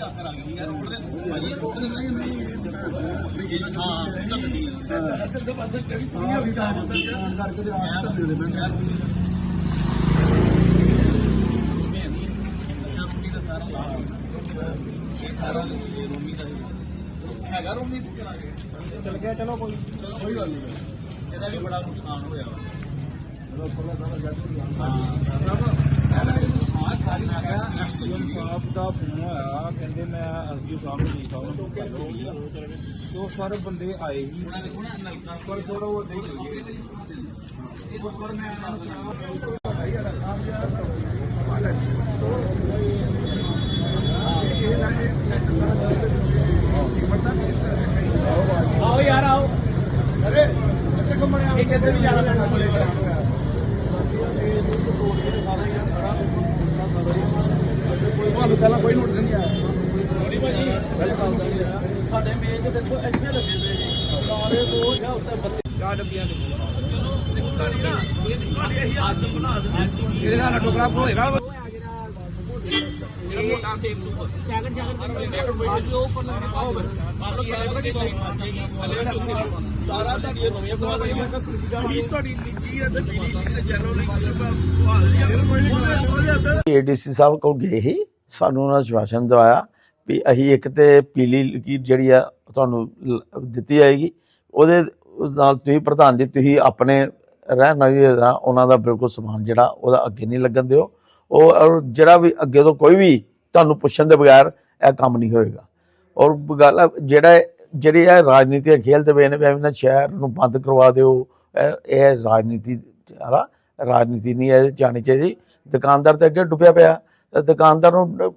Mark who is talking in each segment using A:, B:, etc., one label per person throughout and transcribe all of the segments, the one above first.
A: ਆਖਰ ਆ ਗਈ ਯਾਰ ਰੋਡ ਦੇ ਭਾਈ ਰੋਡ ਦੇ ਨਹੀਂ ਨਹੀਂ ਹਾਂ ਤਾਂ ਇੱਧਰ ਦੇ ਪਾਸੇ ਕਰਕੇ ਦੇ ਆਪ ਤਾਂ ਦੇ ਦੇ ਸਾਰਾ ਰੋਮੀ ਦਾ ਹੈਗਾ ਰੋਮੀ ਤੇ ਕਰਾਂਗੇ ਚਲ ਗਿਆ ਚਲੋ ਕੋਈ ਕੋਈ ਗੱਲ ਨਹੀਂ। ਇਹਦਾ ਵੀ ਬੜਾ ਨੁਕਸਾਨ ਹੋਇਆ ਵਾ
B: ਸਾਹਿਬ ਦਾ ਫੋਨ ਆਇਆ ਕਹਿੰਦੇ ਮੈਂ ਅਰਜੀ ਸਾਹਿਬ ਨੂੰ ਨਹੀਂ ਸਾਹਿਬ ਨੂੰ ਗੱਲ ਤੇ ਉਹ ਸਾਰੇ ਬੰਦੇ ਆਏ ਹੀ ਪਰ ਸਰ ਉਹ ਨਹੀਂ ਗਏ
A: ਆਓ ਯਾਰ ਆਓ ਅਰੇ ਇੱਕ ਇੱਧਰ ਵੀ ਜਾਣਾ ਪੈਣਾ ਕੋਲੇ
B: ਤੁਹਾਨੂੰ ਪਹਿਲਾਂ ਕੋਈ ਨੋਟਿਸ ਨਹੀਂ ਆਇਆ।
A: ਸਾਡੇ ਮੇਜ਼ ਤੇ ਦੇਖੋ ਇੱਥੇ ਲੱਗੇ ਪਏ ਨੇ। ਸਾਰੇ ਦੋ ਜਾਂ ਉੱਤੇ ਬੱਤੀ
B: ਚਾਰ ਡੱਬੀਆਂ ਦੇ
A: ਇਹਦੇ ਨਾਲ ਟੁਕੜਾ ਹੋਏਗਾ ਸਾਰਾ ਤੁਹਾਡੀ ਨਵੀਆਂ ਸਵਾਰੀਆਂ ਤੁਹਾਡੀ
C: ਸਾਨੂੰ ਉਹਨਾਂ ਨੇ ਸ਼ਵਾਸਨ ਦਵਾਇਆ ਵੀ ਅਸੀਂ ਇੱਕ ਤੇ ਪੀਲੀ ਲਕੀਰ ਜਿਹੜੀ ਆ ਤੁਹਾਨੂੰ ਦਿੱਤੀ ਜਾਏਗੀ। ਉਹਦੇ ਨਾਲ ਤੁਸੀਂ ਪ੍ਰਧਾਨ ਜੀ ਤੁਸੀਂ ਆਪਣੇ ਰਹਿਣ ਦਾ ਉਹਨਾਂ ਦਾ ਬਿਲਕੁਲ ਸਮਾਨ ਜਿਹੜਾ ਉਹਦਾ ਅੱਗੇ ਨਹੀਂ ਲੱਗਣ ਦਿਓ। ਉਹ ਔਰ ਜਿਹੜਾ ਵੀ ਅੱਗੇ ਤੋਂ ਕੋਈ ਵੀ ਤੁਹਾਨੂੰ ਪੁੱਛਣ ਦੇ ਬਗੈਰ ਇਹ ਕੰਮ ਨਹੀਂ ਹੋਏਗਾ। ਔਰ ਗੱਲ ਆ, ਜਿਹੜਾ ਜਿਹੜੀ ਇਹ ਰਾਜਨੀਤੀ ਖੇਲਦੇ ਪਏ ਨੇ ਵੀ ਇਹਨਾਂ ਸ਼ਹਿਰ ਨੂੰ ਬੰਦ ਕਰਵਾ ਦਿਓ। ਇਹ ਰਾਜਨੀਤੀ ਵਾਲਾ ਰਾਜਨੀਤੀ ਨਹੀਂ ਹੈ ਜਾਣੀ ਚਾਹੀਦੀ। ਦੁਕਾਨਦਾਰ ਤੇ ਅੱਗੇ ਡੁੱਬਿਆ ਪਿਆ। ਦੁਕਾਨਦਾਰ ਨੂੰ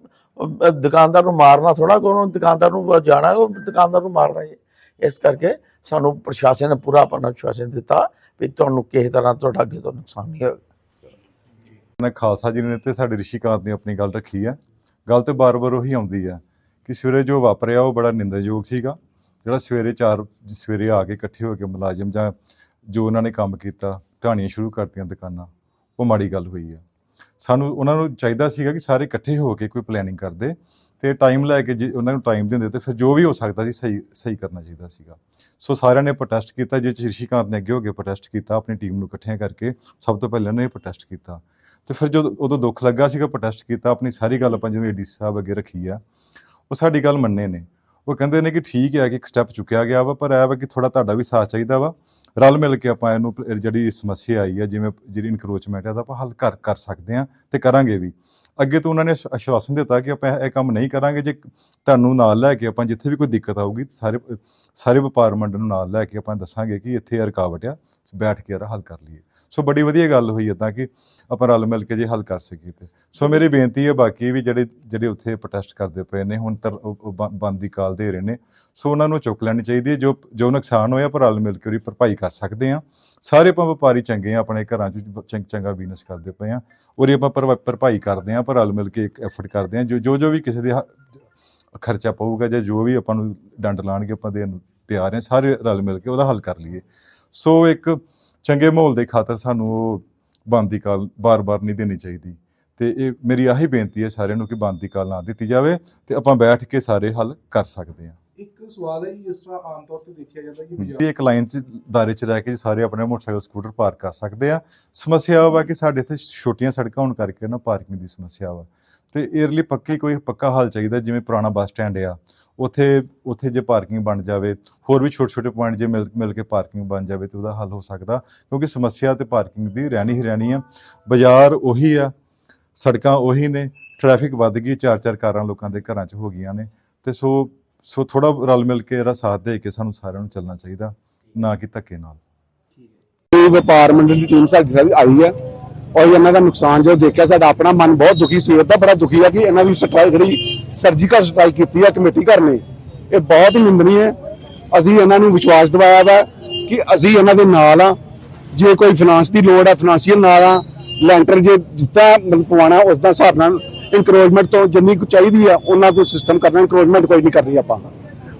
C: ਦੁਕਾਨਦਾਰ ਨੂੰ ਮਾਰਨਾ ਥੋੜਾ ਕੋਈ ਦੁਕਾਨਦਾਰ ਨੂੰ ਜਾਣਾ, ਉਹ ਦੁਕਾਨਦਾਰ ਨੂੰ ਮਾਰਨਾ ਹੈ ਇਸ ਕਰਕੇ ਸਾਨੂੰ ਪ੍ਰਸ਼ਾਸਨ ਨੇ ਪੂਰਾ ਆਪਣਾ ਆਸ਼ਵਾਸਨ ਦਿੱਤਾ ਵੀ ਤੁਹਾਨੂੰ ਕਿਸੇ ਤਰ੍ਹਾਂ ਤੁਹਾਡਾ ਅੱਗੇ ਤੋਂ ਨੁਕਸਾਨ ਨਹੀਂ ਹੋਵੇਗਾ
D: ਮੈਂ ਖਾਲਸਾ ਜੀ ਨੇ ਤੇ ਸਾਡੇ ਰਿਸ਼ੀਕਾਂਤ ਨੇ ਆਪਣੀ ਗੱਲ ਰੱਖੀ ਹੈ ਗੱਲ ਤੇ ਬਾਰ-ਬਾਰ ਉਹੀ ਆਉਂਦੀ ਹੈ ਕਿ ਸਵੇਰੇ ਜੋ ਵਾਪਰਿਆ ਉਹ ਬੜਾ ਨਿੰਦਣਯੋਗ ਸੀਗਾ। ਜਿਹੜਾ ਸਵੇਰੇ 4 ਸਵੇਰੇ ਆ ਕੇ ਇਕੱਠੇ ਹੋ ਕੇ ਮੁਲਾਜ਼ਮ ਜਾਂ ਜੋ ਉਹਨਾਂ ਨੇ ਕੰਮ ਕੀਤਾ, ਢਾਣੀਆਂ ਸ਼ੁਰੂ ਕਰਤੀਆਂ ਦੁਕਾਨਾਂ, ਉਹ ਮਾੜੀ ਗੱਲ ਹੋਈ ਹੈ ਸਾਨੂੰ ਉਹਨਾਂ ਨੂੰ ਚਾਹੀਦਾ ਸੀਗਾ ਕਿ ਸਾਰੇ ਇਕੱਠੇ ਹੋ ਕੇ ਕੋਈ ਪਲੈਨਿੰਗ ਕਰਦੇ ਤੇ ਟਾਈਮ ਲੈ ਕੇ ਜੇ ਉਹਨਾਂ ਨੂੰ ਟਾਈਮ ਦਿੰਦੇ ਤੇ ਫਿਰ ਜੋ ਵੀ ਹੋ ਸਕਦਾ ਸੀ ਸਹੀ ਸਹੀ ਕਰਨਾ ਚਾਹੀਦਾ ਸੀਗਾ। ਸੋ ਸਾਰਿਆਂ ਨੇ ਪ੍ਰੋਟੈਸਟ ਕੀਤਾ, ਜੇ ਰਿਸ਼ੀਕਾਂਤ ਨੇ ਅੱਗੇ ਹੋ ਕੇ ਪ੍ਰੋਟੈਸਟ ਕੀਤਾ, ਆਪਣੀ ਟੀਮ ਨੂੰ ਇਕੱਠਿਆਂ ਕਰਕੇ ਸਭ ਤੋਂ ਪਹਿਲਾਂ ਨੇ ਪ੍ਰੋਟੈਸਟ ਕੀਤਾ। ਤੇ ਫਿਰ ਜਦੋਂ, ਉਦੋਂ ਦੁੱਖ ਲੱਗਾ ਸੀਗਾ ਪ੍ਰੋਟੈਸਟ ਕੀਤਾ, ਆਪਣੀ ਸਾਰੀ ਗੱਲ ਆਪਾਂ ਜਿਵੇਂ ਡੀਸੀ ਸਾਹਿਬ ਅੱਗੇ ਰੱਖੀ ਆ, ਉਹ ਸਾਡੀ ਗੱਲ ਮੰਨੇ ਨੇ। ਉਹ ਕਹਿੰਦੇ ਨੇ ਕਿ ਠੀਕ ਹੈ ਕਿ ਇੱਕ ਸਟੈਪ ਚੁੱਕਿਆ ਗਿਆ ਵਾ, ਪਰ ਇਹ ਵਾ ਕਿ ਥੋੜਾ ਤੁਹਾਡਾ ਵੀ ਸਾਥ ਚਾਹੀਦਾ ਵਾ। ਰਲ ਮਿਲ ਕੇ ਆਪਾਂ ਇਹਨੂੰ ਜਿਹੜੀ ਸਮੱਸਿਆ ਆਈ ਹੈ ਜਿਵੇਂ ਜਿਹੜੀ ਇਨਕਰੋਚਮੈਂਟ ਹੈ ਤਾਂ ਆਪਾਂ ਹੱਲ ਕਰ ਕਰ ਸਕਦੇ ਹਾਂ ਤੇ ਕਰਾਂਗੇ ਵੀ। ਅੱਗੇ ਤੋਂ ਉਹਨਾਂ ਨੇ ਆਸ਼ਵਾਸਨ ਦਿੱਤਾ ਕਿ ਆਪਾਂ ਇਹ ਕੰਮ ਨਹੀਂ ਕਰਾਂਗੇ, ਜੇ ਤੁਹਾਨੂੰ ਨਾਲ ਲੈ ਕੇ ਆਪਾਂ ਜਿੱਥੇ ਵੀ ਕੋਈ ਦਿੱਕਤ ਆਊਗੀ, ਸਾਰੇ ਸਾਰੇ ਵਪਾਰ ਮੰਡਲ ਨੂੰ ਨਾਲ ਲੈ ਕੇ ਆਪਾਂ ਦੱਸਾਂਗੇ ਕਿ ਇੱਥੇ ਇਹ ਰੁਕਾਵਟ ਆ, ਬੈਠ ਕੇ ਇਹਦਾ ਹੱਲ ਕਰ ਲਈਏ। ਸੋ ਬੜੀ ਵਧੀਆ ਗੱਲ ਹੋਈ ਇਦਾਂ ਕਿ ਆਪਾਂ ਰਲ ਮਿਲ ਕੇ ਜੇ ਹੱਲ ਕਰ ਸਕੀਏ ਤੇ। ਸੋ ਮੇਰੀ ਬੇਨਤੀ ਹੈ ਬਾਕੀ ਵੀ ਜਿਹੜੇ ਜਿਹੜੇ ਉੱਥੇ ਪ੍ਰੋਟੈਸਟ ਕਰਦੇ ਪਏ ਨੇ, ਹੁਣ ਤਰ ਉਹ- ਬੰਦ ਦੀ ਕਾਲ ਦੇ ਰਹੇ ਨੇ, ਸੋ ਉਹਨਾਂ ਨੂੰ ਚੁੱਕ ਲੈਣੀ ਚਾਹੀਦੀ ਹੈ। ਜੋ ਜੋ ਨੁਕਸਾਨ ਹੋਇਆ ਪਰ ਰਲ ਮਿਲ ਕੇ ਉਹਦੀ ਭਰਪਾਈ ਕਰ ਸਕਦੇ ਆ ਸਾਰੇ ਆਪਾਂ ਵਪਾਰੀ ਚੰਗੇ ਆ ਆਪਣੇ ਘਰਾਂ 'ਚ ਚੰਗ- ਚੰਗਾ ਬਿਜ਼ਨਸ ਕਰਦੇ ਪਏ ਆ ਉਹਦੀ ਆਪਾਂ ਭਰਵਾ- ਭਰਪਾਈ ਕਰਦੇ ਆ ਪਰ ਰਲ ਮਿਲ ਕੇ ਇੱਕ ਐਫਰਟ ਕਰਦੇ ਆ ਜੋ ਜੋ ਜੋ ਵੀ ਕਿਸੇ ਦੇ ਹ- ਖਰਚਾ ਪਊਗਾ ਜਾਂ ਜੋ ਵੀ ਆਪਾਂ ਨੂੰ ਡੰਡ ਲਾਣਗੇ, ਆਪਾਂ ਦੇ ਤਿਆਰ ਹਾਂ। ਸਾਰੇ ਰਲ ਮਿਲ ਕੇ ਉਹਦਾ ਹੱਲ ਕਰ ਲਈਏ। ਸੋ ਇੱਕ ਚੰਗੇ ਮਾਹੌਲ ਦੇ ਖਾਤਰ ਸਾਨੂੰ ਉਹ ਬੰਦ ਦੀ ਕਾਲ ਬਾਰ-ਬਾਰ ਨਹੀਂ ਦੇਣੀ ਚਾਹੀਦੀ। ਤੇ ਇਹ ਮੇਰੀ ਆਹੀ ਬੇਨਤੀ ਹੈ ਸਾਰਿਆਂ ਨੂੰ ਕਿ ਬੰਦ ਦੀ ਕਾਲ ਨਾ ਦਿੱਤੀ ਜਾਵੇ ਤੇ ਆਪਾਂ ਬੈਠ ਕੇ ਸਾਰੇ ਹੱਲ ਕਰ ਸਕਦੇ ਹਾਂ।
B: ਇੱਕ ਸਵਾਲ ਹੈ ਜੀ, ਜਿਸ ਤਰ੍ਹਾਂ ਆਮ ਤੌਰ ਤੇ ਦੇਖਿਆ ਜਾਂਦਾ ਕਿ
D: ਇਹ ਇੱਕ ਲਾਈਨ 'ਚ ਦਾਇਰੇ 'ਚ ਰਹਿ ਕੇ ਸਾਰੇ ਆਪਣੇ ਮੋਟਰਸਾਈਕਲ, ਸਕੂਟਰ ਪਾਰਕ ਕਰ ਸਕਦੇ ਆ। ਸਮੱਸਿਆ ਵਾ ਕਿ ਸਾਡੇ ਇੱਥੇ ਛੋਟੀਆਂ ਸੜਕਾਂ ਹੋਣ ਕਰਕੇ ਨਾ ਪਾਰਕਿੰਗ ਦੀ ਸਮੱਸਿਆ ਵਾ। ਤੇ ਇਹਦੇ ਲਈ ਪੱਕੀ ਕੋਈ ਪੱਕਾ ਹੱਲ ਚਾਹੀਦਾ ਜਿਵੇਂ ਪੁਰਾਣਾ ਬੱਸ ਸਟੈਂਡ ਆ। ਉੱਥੇ ਉੱਥੇ ਜੇ ਪਾਰਕਿੰਗ ਬਣ ਜਾਵੇ, ਹੋਰ ਵੀ ਛੋਟੇ ਛੋਟੇ ਪੁਆਇੰਟ ਜੇ ਮਿਲ ਮਿਲ ਕੇ ਪਾਰਕਿੰਗ ਬਣ ਜਾਵੇ ਤੇ ਉਹਦਾ ਹੱਲ ਹੋ ਸਕਦਾ, ਕਿਉਂਕਿ ਸਮੱਸਿਆ ਤੇ ਪਾਰਕਿੰਗ ਦੀ ਰਹਿਣੀ ਹੀ ਰਹਿਣੀ ਆ। ਬਾਜ਼ਾਰ ਉਹੀ ਆ, ਸੜਕਾਂ ਉਹੀ ਨੇ, ਟ੍ਰੈਫਿਕ ਵੱਧ ਗਈ ਚਾਰ ਚਾਰ ਕਾਰਾਂ ਲੋਕਾਂ ਦੇ ਘਰਾਂ 'ਚ ਹੋ ਗਈਆਂ ਨੇ। ਤੇ ਸੋ ਸੋ ਥੋੜਾ ਰਲ ਮਿਲ ਕੇ ਇਹਦਾ ਸਾਥ ਦੇ ਕੇ ਸਾਨੂੰ ਸਾਰਿਆਂ ਨੂੰ ਚੱਲਣਾ ਚਾਹੀਦਾ ਨਾ ਕਿ ਧੱਕੇ ਨਾਲ।
E: ਇਹ ਵਪਾਰ ਮੰਡਲ ਦੀ ਟੀਮ ਸਾਡੀ ਸਾਰੀ ਆਈ ਹੈ ਔਰ ਇਹਨਾਂ ਦਾ ਨੁਕਸਾਨ ਜੋ ਦੇਖਿਆ ਸਾਡਾ ਆਪਣਾ ਮਨ ਬਹੁਤ ਦੁਖੀ ਸਵੇਰ ਦਾ ਬੜਾ ਦੁਖੀ ਹੈ ਕਿ ਇਹਨਾਂ ਦੀ ਸਟ੍ਰਾਈਕ ਜਿਹੜੀ ਸਰਜੀਕਲ ਸਟ੍ਰਾਈਕ ਕੀਤੀ ਹੈ ਕਮੇਟੀ ਘਰ ਨੇ ਇਹ ਬਹੁਤ ਹੀ ਨਿੰਦਣੀ ਹੈ। ਅਸੀਂ ਇਹਨਾਂ ਨੂੰ ਵਿਸ਼ਵਾਸ ਦਿਵਾਇਆ ਵਾ ਕਿ ਅਸੀਂ ਇਹਨਾਂ ਦੇ ਨਾਲ ਆ। ਜੇ ਕੋਈ ਫਾਈਨਾਂਸ ਦੀ ਲੋੜ ਹੈ ਫਾਈਨਾਂਸ਼ੀਅਲ ਨਾਲ ਆ ਲੈਂਟਰ ਜੇ ਜਿੱਦਾਂ ਪਵਾਉਣਾ ਉਸ ਦਾ ਹਿਸਾਬ ਨਾਲ ਇਨਕਰੋਚਮੈਂਟ ਤੋਂ ਜਿੰਨੀ ਕੁ ਚਾਹੀਦੀ ਆ ਉਹਨਾਂ ਕੋਈ ਸਿਸਟਮ ਕਰਨਾ ਇਨਕਰੋਚਮੈਂਟ ਕੋਈ ਨਹੀਂ ਕਰਨੀ ਆਪਾਂ।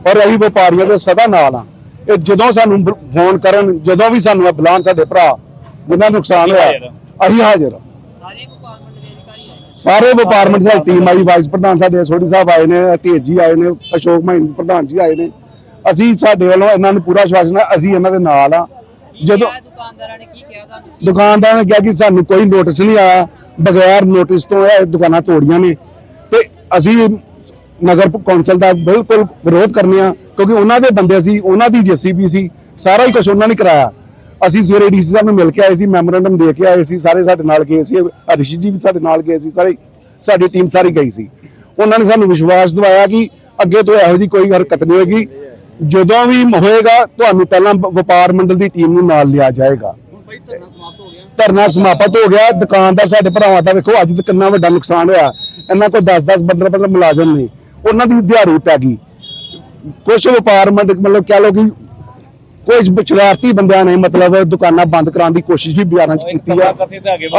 E: ਔਰ ਅਸੀਂ ਵਪਾਰੀਆਂ ਦੇ ਸਦਾ ਨਾਲ ਆ। ਇਹ ਜਦੋਂ ਸਾਨੂੰ ਫੋਨ ਕਰਨ ਜਦੋਂ ਵੀ ਸਾਨੂੰ ਬੁਲਾਉਣ ਸਾਡੇ ਭਰਾ ਜਿੰਨਾ ਨੁਕਸਾਨ ਹੋਇਆ ਅਸੀਂ ਹਾਜ਼ਰ ਹਾਂ ਸਾਰੇ ਵਪਾਰ ਮੰਡਲ ਸਾਡੀ ਟੀਮ ਆਈ ਵਾਈਸ ਪ੍ਰਧਾਨ ਸਾਡੇ ਸੋਢੀ ਸਾਹਿਬ ਆਏ ਨੇ ਤੇਜ ਜੀ ਆਏ ਨੇ ਅਸ਼ੋਕ ਮਹਿੰਦਰ ਪ੍ਰਧਾਨ ਜੀ ਆਏ ਨੇ। ਅਸੀਂ ਸਾਡੇ ਵੱਲੋਂ ਇਹਨਾਂ ਨੂੰ ਪੂਰਾ ਵਿਸ਼ਵਾਸ ਹੈ ਅਸੀਂ ਇਹਨਾਂ ਦੇ ਨਾਲ ਆ। ਜਦੋਂ
F: ਦੁਕਾਨਦਾਰਾਂ ਨੇ ਕੀ ਕਿਹਾ ਤੁਹਾਨੂੰ?
E: ਦੁਕਾਨਦਾਰਾਂ ਨੇ ਕਿਹਾ ਕਿ ਸਾਨੂੰ ਕੋਈ ਨੋਟਿਸ ਨਹੀਂ ਆਇਆ। ਬਗੈਰ ਨੋਟਿਸ ਤੋਂ ਇਹ ਦੁਕਾਨਾਂ ਤੋੜੀਆਂ ਨੇ। ਤੇ ਅਸੀਂ ਨਗਰ ਕੌਂਸਲ ਦਾ ਬਿਲਕੁਲ ਵਿਰੋਧ ਕਰਨੇ ਆ, ਕਿਉਂਕਿ ਉਹਨਾਂ ਦੇ ਬੰਦੇ ਸੀ, ਉਹਨਾਂ ਦੀ ਜੀਸੀਬੀ ਸੀ, ਸਾਰਾ ਹੀ ਕੁਝ ਉਹਨਾਂ ਨੇ ਕਰਾਇਆ। ਅਸੀਂ ਸਵੇਰੇ ਡੀਸੀ ਸਾਹਿਬ ਨੂੰ ਮਿਲ ਕੇ ਆਏ ਸੀ ਮੈਮੋਰੈਂਡਮ ਦੇ ਕੇ ਆਏ ਸੀ, ਸਾਰੇ ਸਾਡੇ ਨਾਲ ਗਏ ਸੀ ਰਿਸ਼ੀ ਜੀ ਵੀ ਸਾਡੇ ਨਾਲ ਗਏ ਸੀ, ਸਾਰੇ ਸਾਡੀ ਟੀਮ ਸਾਰੀ ਗਈ ਸੀ। ਉਹਨਾਂ ਨੇ ਸਾਨੂੰ ਵਿਸ਼ਵਾਸ ਦਿਵਾਇਆ ਕਿ ਅੱਗੇ ਤੋਂ ਇਹੋ ਜਿਹੀ ਕੋਈ ਹਰਕਤ ਨਹੀਂ ਹੋਏਗੀ। ਜਦੋਂ ਵੀ ਹੋਏਗਾ, ਤੁਹਾਨੂੰ ਪਹਿਲਾਂ ਵਪਾਰ ਮੰਡਲ ਦੀ ਟੀਮ ਨੂੰ ਨਾਲ ਲਿਆ ਜਾਏਗਾ। ਧਰਨਾ ਸਮਾਪਤ ਹੋ ਧਰਨਾ ਸਮਾਪਤ ਹੋ ਗਿਆ। ਦੁਕਾਨਦਾਰ ਸਾਡੇ ਭਰਾਵਾਂ ਦਾ ਵੇਖੋ, ਅੱਜ ਤੱਕ ਕਿੰਨਾ ਵੱਡਾ ਨੁਕਸਾਨ ਹੋਇਆ। ਇਹਨਾਂ ਕੋਲ 10-10 15-15 ਮੁਲਾਜ਼ਮ ਨੇ। ਉਹਨਾਂ ਦੀ ਦਿਹਾੜੀ ਪੈ ਗਈ। ਕੁਝ ਵਪਾਰ ਮਤਲਬ ਕਹਿ ਲੋ ਕਿ ਕੁਝ ਸ਼ਰਾਰਤੀ ਬੰਦਿਆਂ ਨੇ ਮਤਲਬ ਦੁਕਾਨਾਂ ਬੰਦ ਕਰਾਉਣ ਦੀ ਕੋਸ਼ਿਸ਼ ਵੀ ਬਿਆਨਾਂ 'ਚ ਕੀਤੀ ਆ।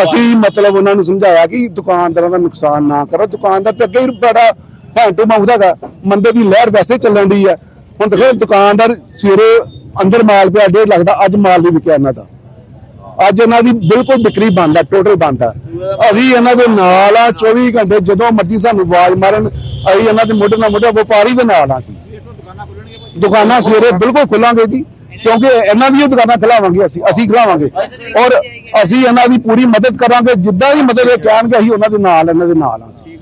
E: ਅਸੀਂ ਮਤਲਬ ਉਹਨਾਂ ਨੂੰ ਸਮਝਾਇਆ ਕਿ ਦੁਕਾਨਦਾਰਾਂ ਦਾ ਨੁਕਸਾਨ ਨਾ ਕਰੋ। ਦੁਕਾਨਦਾਰ ਤੇ ਅੱਗੇ ਹੀ ਬੜਾ ਭੈਂਟੂ ਮਾਉਦਾਗਾ ਮੰਦੇ ਦੀ ਲਹਿਰ ਵੈਸੇ ਚੱਲਣ ਦੀ ਆ। ਹੁਣ ਦੇਖੋ, ਦੁਕਾਨਦਾਰ ਸਵੇਰੇ ਅੰਦਰ ਮਾਲ ਪਿਆ 1.5 ਲੱਖ ਦਾ ਅੱਜ ਮਾਲ ਨਹੀਂ ਵਿਕਿਆ ਇਹਨਾਂ ਦਾ। ਅੱਜ ਇਹਨਾਂ ਦੀ ਬਿਲਕੁਲ ਵਿਕਰੀ ਬੰਦ ਆ ਟੋਟਲ ਬੰਦ ਆ। ਅਸੀਂ ਇਹਨਾਂ ਦੇ ਨਾਲ ਆ 24 ਘੰਟੇ ਜਦੋਂ ਮਰਜ਼ੀ ਸਾਨੂੰ ਆਵਾਜ਼ ਮਾਰਨ, ਅਸੀਂ ਇਹਨਾਂ ਦੇ ਮੋਢੇ ਨਾਲ ਮੋਢਾ ਵਪਾਰੀ ਦੇ ਨਾਲ ਆ ਅਸੀਂ। ਦੁਕਾਨਾਂ ਸਵੇਰੇ ਬਿਲਕੁਲ ਖੁੱਲਾਂਗੇ ਜੀ, ਕਿਉਂਕਿ ਇਹਨਾਂ ਦੀਆਂ ਦੁਕਾਨਾਂ ਖਿਲਾਵਾਂਗੇ ਅਸੀਂ ਅਸੀਂ ਖਿਲਾਵਾਂਗੇ। ਔਰ ਅਸੀਂ ਇਹਨਾਂ ਦੀ ਪੂਰੀ ਮਦਦ ਕਰਾਂਗੇ, ਜਿੱਦਾਂ ਵੀ ਮਦਦ ਇਹ ਕਹਿਣਗੇ, ਅਸੀਂ ਉਹਨਾਂ ਦੇ ਨਾਲ, ਇਹਨਾਂ ਦੇ ਨਾਲ ਆ ਅਸੀਂ।